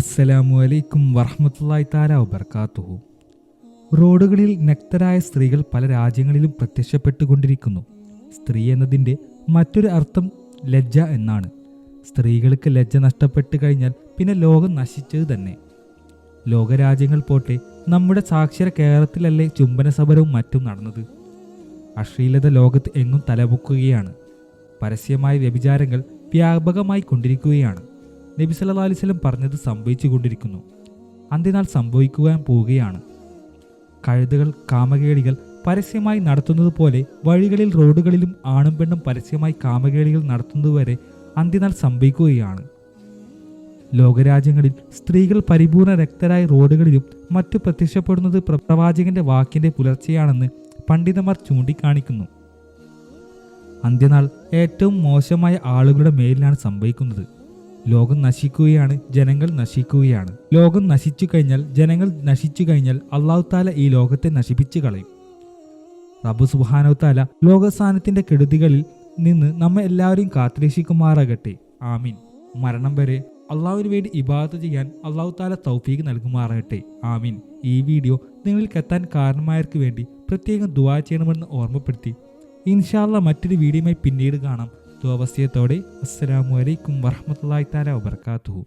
അസ്സലാമു അലൈക്കും വറഹ്മത്തുള്ളാഹി താല വബർക്കാത്തുഹു. റോഡുകളിൽ നക്തരായ സ്ത്രീകൾ പല രാജ്യങ്ങളിലും പ്രത്യക്ഷപ്പെട്ടുകൊണ്ടിരിക്കുന്നു. സ്ത്രീ എന്നതിന്റെ മറ്റൊരു അർത്ഥം ലജ്ജ എന്നാണ്. സ്ത്രീകൾക്ക് ലജ്ജ നഷ്ടപ്പെട്ട് കഴിഞ്ഞാൽ പിന്നെ ലോകം നശിച്ചത് തന്നെ. ലോകരാജ്യങ്ങൾ പോട്ടെ നമ്മുടെ സാക്ഷര കേരളത്തിലല്ലേ ചുംബന സമരവും മറ്റും നടന്നത്? അശ്ലീലത ലോകത്ത് എങ്ങും തലപൊക്കുകയാണ്. പരസ്യമായ വ്യഭിചാരങ്ങൾ വ്യാപകമായി കൊണ്ടിരിക്കുകയാണ്. നബി സല്ലല്ലാഹു അലൈഹി വസല്ലം പറഞ്ഞത് സംഭവിച്ചു കൊണ്ടിരിക്കുന്നു അന്ത്യനാൾ സംഭവിക്കുവാൻ പോവുകയാണ്. കഴുതുകൾ കാമകേളികൾ പരസ്യമായി നടത്തുന്നത് പോലെ വഴികളിൽ റോഡുകളിലും ആണും പെണ്ണും പരസ്യമായി കാമകേളികൾ നടത്തുന്നതുവരെ അന്ത്യനാൾ സംഭവിക്കുകയാണ്. ലോകരാജ്യങ്ങളിൽ സ്ത്രീകൾ പരിപൂർണ രക്തരായി റോഡുകളിലും മറ്റു പ്രത്യക്ഷപ്പെടുന്നത് പ്ര- പ്രവാചകന്റെ വാക്കിന്റെ പുലർച്ചെയാണെന്ന് പണ്ഡിതന്മാർ ചൂണ്ടിക്കാണിക്കുന്നു. അന്ത്യനാൾ ഏറ്റവും മോശമായ ആളുകളുടെ മേലിലാണ് സംഭവിക്കുന്നത്. ലോകം നശിക്കുകയാണ് ജനങ്ങൾ നശിക്കുകയാണ്. ലോകം നശിച്ചു കഴിഞ്ഞാൽ ജനങ്ങൾ നശിച്ചു കഴിഞ്ഞാൽ അള്ളാഹു താല ഈ ലോകത്തെ നശിപ്പിച്ചു കളയും. റബ്ബു താല ലോകസ്ഥാനത്തിന്റെ കെടുതികളിൽ നിന്ന് നമ്മെ എല്ലാവരെയും കാത്തിരക്ഷിക്കുമാറാകട്ടെ. ആമീൻ. മരണം വരെ അള്ളാഹുവിന് വേണ്ടി ഇബാദത്ത് ചെയ്യാൻ അള്ളാഹു താല തൗഫീക്ക് നൽകുമാറാകട്ടെ. ആമീൻ. ഈ വീഡിയോ നിങ്ങൾക്ക് എത്താൻ കാരണമായവർക്ക് വേണ്ടി പ്രത്യേകം ദുവാ ചെയ്യണമെന്ന് ഓർമ്മപ്പെടുത്തി. ഇൻഷാല്ല മറ്റൊരു വീഡിയോയുമായി പിന്നീട് കാണാം. ദുവസ്യത്തോടെ അസ്സലാമു അലൈക്കും വറഹമത്തല്ലായി താല വബർക്കാത്തുഹു